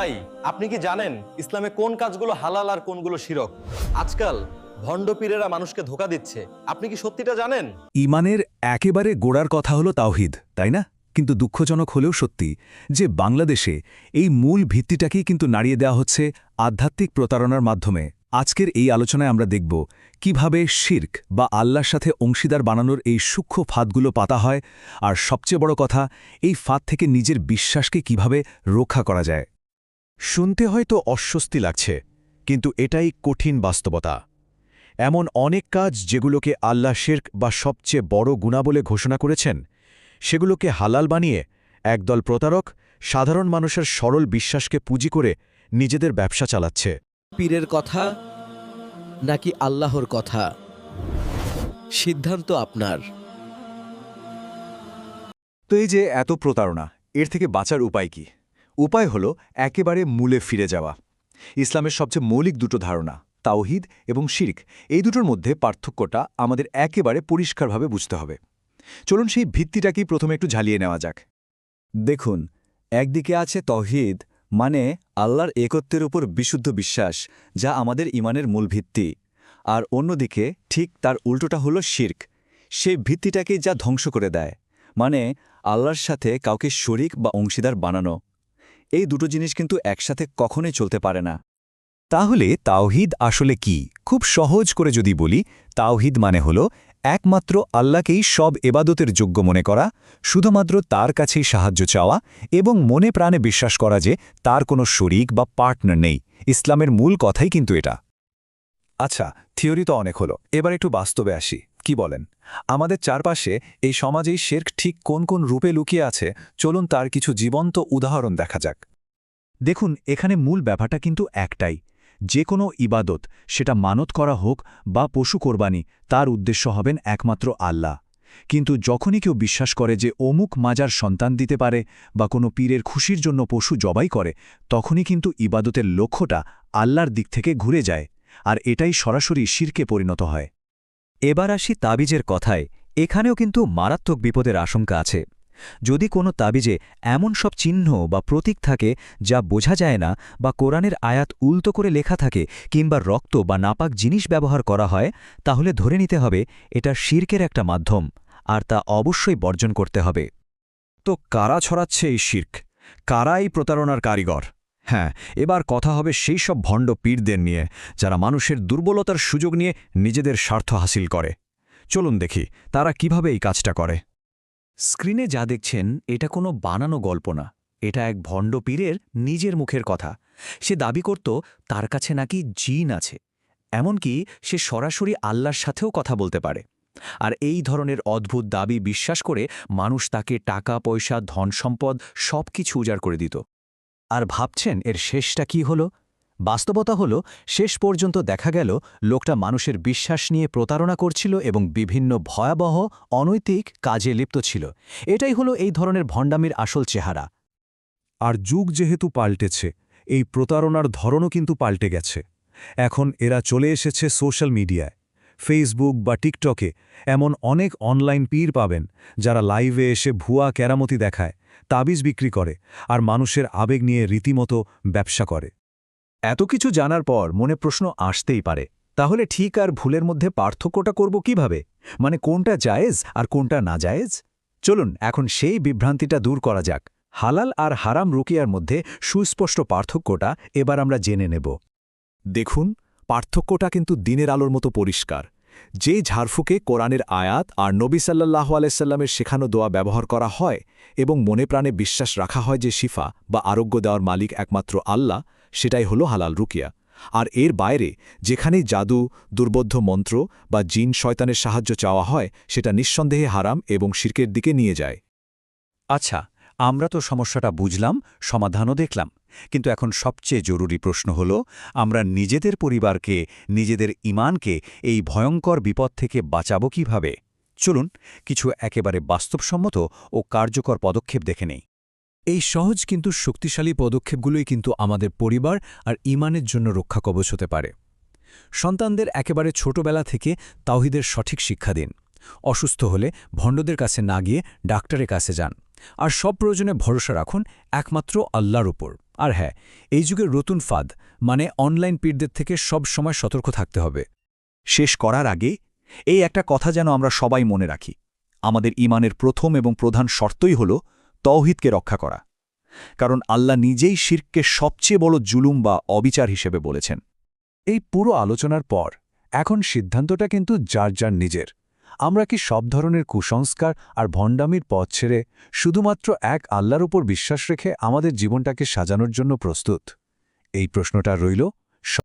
ভাই, আপনি কি জানেন ইসলামে কোন কাজগুলো হালাল আর কোনগুলো শিরক? আজকাল ভণ্ড পীরেরা মানুষকে ধোকা দিচ্ছে। আপনি কি সত্যিটা জানেন? ইমানের একেবারে গোড়ার কথা হলো তাওহিদ, তাই না? কিন্তু দুঃখজনক হলেও সত্যি যে বাংলাদেশে এই মূল ভিত্তিটাকেই কিন্তু নাড়িয়ে দেওয়া হচ্ছে আধ্যাত্মিক প্রতারণার মাধ্যমে। আজকের এই আলোচনায় আমরা দেখব কীভাবে শির্ক বা আল্লাহর সাথে অংশীদার বানানোর এই সূক্ষ্ম ফাঁদগুলো পাতা হয়, আর সবচেয়ে বড় কথা, এই ফাঁদ থেকে নিজের বিশ্বাসকে কীভাবে রক্ষা করা যায়। শুনতে হয়তো অস্বস্তি লাগছে কিন্তু এটাই কঠিন বাস্তবতা। এমন অনেক কাজ যেগুলোকে আল্লাহ শেরক বা সবচেয়ে বড় গুণা বলে ঘোষণা করেছেন সেগুলোকে হালাল বানিয়ে একদল প্রতারক সাধারণ মানুষের সরল বিশ্বাসকে পুঁজি করে নিজেদের ব্যবসা চালাচ্ছে। পীরের কথা নাকি আল্লাহর কথা? সিদ্ধান্ত আপনার। তো এই যে এত প্রতারণা এর থেকে বাঁচার উপায় কি? উপায় হল একেবারে মূলে ফিরে যাওয়া। ইসলামের সবচেয়ে মৌলিক দুটো ধারণা, তাওহিদ এবং শিরিক। এই দুটোর মধ্যে পার্থক্যটা আমাদের একেবারে পরিষ্কারভাবে বুঝতে হবে। চলুন সেই ভিত্তিটাকেই প্রথমে একটু ঝালিয়ে নেওয়া যাক। দেখুন, একদিকে আছে তহিদ মানে আল্লাহর একত্বের উপর বিশুদ্ধ বিশ্বাস, যা আমাদের ইমানের মূল ভিত্তি। আর অন্যদিকে ঠিক তার উল্টোটা হলো শির্ক। সেই ভিত্তিটাকেই যা ধ্বংস করে দেয়। মানে আল্লাহর সাথে কাউকে শরিক বা অংশীদার বানানো। এই দুটো জিনিস কিন্তু একসাথে কখনোই চলতে পারে না। তাহলে তাওহিদ আসলে কি? খুব সহজ করে যদি বলি, তাওহিদ মানে হল একমাত্র আল্লাহকেই সব এবাদতের যোগ্য মনে করা, শুধুমাত্র তার কাছেই সাহায্য চাওয়া এবং মনে প্রাণে বিশ্বাস করা যে তার কোনো শরিক বা পার্টনার নেই। ইসলামের মূল কথাই কিন্তু এটা। আচ্ছা থিওরি তো অনেক হলো। এবার একটু বাস্তবে আসি। কি বলেন? আমাদের চারপাশে এই সমাজেই শেরক ঠিক কোন কোন রূপে লুকিয়ে আছে, চলুন তার কিছু জীবন্ত উদাহরণ দেখা যাক। দেখুন, এখানে মূল ব্যাপারটা কিন্তু একটাই। যে কোনো ইবাদত, সেটা মানত করা হোক বা পশু কোরবানি, তার উদ্দেশ্য হবেন একমাত্র আল্লাহ। কিন্তু যখনই কেউ বিশ্বাস করে যে অমুক মাজার সন্তান দিতে পারে বা কোনো পীরের খুশির জন্য পশু জবাই করে, তখনই কিন্তু ইবাদতের লক্ষ্যটা আল্লাহর দিক থেকে ঘুরে যায়, আর এটাই সরাসরি শিরকে পরিণত হয়। এবার আসি তাবিজের কথায়। এখানেও কিন্তু মারাত্মক বিপদের আশঙ্কা আছে। যদি কোনো তাবিজে এমন সব চিহ্ন বা প্রতীক থাকে যা বোঝা যায় না বা কোরআনের আয়াত উল্টো করে লেখা থাকে কিংবা রক্ত বা নাপাক জিনিস ব্যবহার করা হয়, তাহলে ধরে নিতে হবে এটা শির্কের একটা মাধ্যম, আর তা অবশ্যই বর্জন করতে হবে। তো কারা ছড়াচ্ছে এই শির্ক? কারা এই প্রতারণার কারিগর? হ্যাঁ এবার কথা হবে সেই সব ভণ্ড পীরদের নিয়ে, যারা মানুষের দুর্বলতার সুযোগ নিয়ে নিজেদের স্বার্থ হাসিল করে। চলুন দেখি, তারা কীভাবে এই কাজটা করে। স্ক্রিনে যা দেখছেন, এটা কোনো বানানো গল্প না। এটা এক ভণ্ড পীরের নিজের মুখের কথা। সে দাবি করত, তার কাছে নাকি জিন আছে। এমনকি সে সরাসরি আল্লাহর সাথেও কথা বলতে পারে। আর এই ধরনের অদ্ভুত দাবি বিশ্বাস করে মানুষ তাকে টাকা, পয়সা ধন সম্পদ সব কিছু উজাড় করে দিত। আর ভাবছেন এর শেষটা কি হল? বাস্তবতা হল, শেষ পর্যন্ত দেখা গেল, লোকটা মানুষের বিশ্বাস নিয়ে প্রতারণা করছিল এবং বিভিন্ন ভয়াবহ, অনৈতিক কাজে লিপ্ত ছিল। এটাই হলো এই ধরনের ভণ্ডামির আসল চেহারা। আর যুগ যেহেতু পাল্টেছে, এই প্রতারণার ধরনও কিন্তু পাল্টে গেছে। এখন এরা চলে এসেছে সোশ্যাল মিডিয়ায়। ফেসবুক বা টিকটকে এমন অনেক অনলাইন পীর পাবেন, যারা লাইভে এসে ভুয়া কেরামতি দেখায়। তাবিজ বিক্রি করে আর মানুষের আবেগ নিয়ে রীতিমতো ব্যবসা করে। এত কিছু জানার পর মনে প্রশ্ন আসতেই পারে, তাহলে ঠিক আর ভুলের মধ্যে পার্থক্যটা করব কীভাবে? মানে কোনটা জায়েজ আর কোনটা না জায়েজ চলুন, এখন সেই বিভ্রান্তিটা দূর করা যাক। হালাল আর হারাম রুকিয়ার মধ্যে সুস্পষ্ট পার্থক্যটা এবার আমরা জেনে নেব। দেখুন, পার্থক্যটা কিন্তু দিনের আলোর মতো পরিষ্কার। যে ঝাড়ফুকে কোরআনের আয়াত আর নবী সাল্লাহ আলাইসাল্লামের শেখানো দোয়া ব্যবহার করা হয় এবং মনে প্রাণে বিশ্বাস রাখা হয় যে শিফা বা আরোগ্য দেওয়ার মালিক একমাত্র আল্লাহ, সেটাই হলো হালাল রুকিয়া। আর এর বাইরে যেখানেই জাদু, দুর্বোধ্য মন্ত্র বা জিন শয়তানের সাহায্য চাওয়া হয়, সেটা নিঃসন্দেহে হারাম এবং শির্কের দিকে নিয়ে যায়। আচ্ছা আমরা তো সমস্যাটা বুঝলাম, সমাধানও দেখলাম। কিন্তু এখন সবচেয়ে জরুরি প্রশ্ন হল, আমরা নিজেদের পরিবারকে, নিজেদের ইমানকে এই ভয়ঙ্কর বিপদ থেকে বাঁচাবো কীভাবে? চলুন কিছু একেবারে বাস্তবসম্মত ও কার্যকর পদক্ষেপ দেখে নেই। এই সহজ কিন্তু শক্তিশালী পদক্ষেপগুলোই কিন্তু আমাদের পরিবার আর ইমানের জন্য রক্ষা কবচ হতে পারে। সন্তানদের একেবারে ছোটবেলা থেকে তাওহিদের সঠিক শিক্ষা দিন। অসুস্থ হলে ভণ্ডদের কাছে না গিয়ে ডাক্তারের কাছে যান। আর সব প্রয়োজনে ভরসা রাখুন একমাত্র আল্লাহর উপর। আর হ্যাঁ এই যুগের নতুন ফাঁদ মানে অনলাইন পীরদের থেকে সব সময় সতর্ক থাকতে হবে। শেষ করার আগে এই একটা কথা যেন আমরা সবাই মনে রাখি। আমাদের ইমানের প্রথম এবং প্রধান শর্তই হল তৌহিদকে রক্ষা করা। কারণ আল্লাহ নিজেই শিরকে সবচেয়ে বড় জুলুম বা অবিচার হিসেবে বলেছেন। এই পুরো আলোচনার পর এখন সিদ্ধান্তটা কিন্তু যার যার নিজের। আমরা কি সব ধরনের কুসংস্কার আর ভণ্ডামির পথ ছেড়ে শুধুমাত্র এক আল্লাহর উপর বিশ্বাস রেখে আমাদের জীবনটাকে সাজানোর জন্য প্রস্তুত? এই প্রশ্নটা রইল